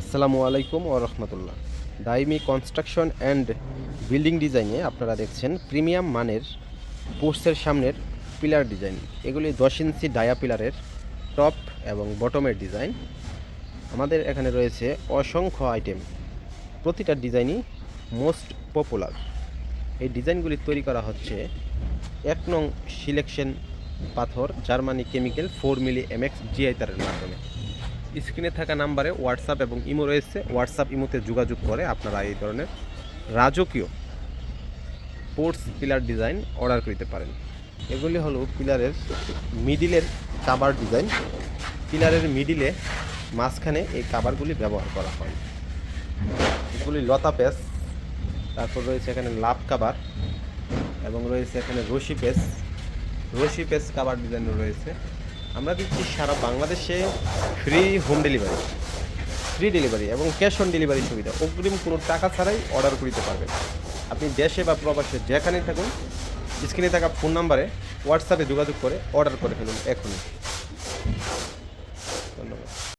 আসসালামু আলাইকুম ও রহমতুল্লাহ। দাইমি কনস্ট্রাকশন অ্যান্ড বিল্ডিং ডিজাইনে আপনারা দেখছেন প্রিমিয়াম মানের পোস্টের সামনের পিলার ডিজাইন। এগুলি দশ ইঞ্চি ডায়া পিলারের টপ এবং বটমের ডিজাইন। আমাদের এখানে রয়েছে অসংখ্য আইটেম। প্রতিটা ডিজাইনই মোস্ট পপুলার। এই ডিজাইনগুলি তৈরি করা হচ্ছে এক নং সিলেকশন পাথর, Germany chemical, four milli MX GI তারের মাধ্যমে। স্ক্রিনে থাকা নাম্বারে হোয়াটসঅ্যাপ এবং ইমো রয়েছে। হোয়াটসঅ্যাপ, ইমোতে যোগাযোগ করে আপনারা এই ধরনের রাজকীয় পোর্টস পিলার ডিজাইন অর্ডার করতে পারেন। এগুলি হলো পিলারের মিডিলের কাবার ডিজাইন। পিলারের মিডিলে মাঝখানে এই কাবারগুলি ব্যবহার করা হয়। এগুলি লতা পেস তারপর রয়েছে এখানে লাভ কাবার এবং রয়েছে এখানে রশি পেস রশি পেস কাবার ডিজাইন রয়েছে। আমরা দিচ্ছি সারা বাংলাদেশে free home delivery free delivery এবং ক্যাশ অন ডেলিভারি সুবিধা। অগ্রিম কোনো টাকা ছাড়াই অর্ডার করিতে পারবেন। আপনি দেশে বা প্রবাসে যেখানেই থাকুন, স্ক্রিনে থাকা ফোন নাম্বারে হোয়াটসঅ্যাপে যোগাযোগ করে অর্ডার করে ফেলুন এখনই।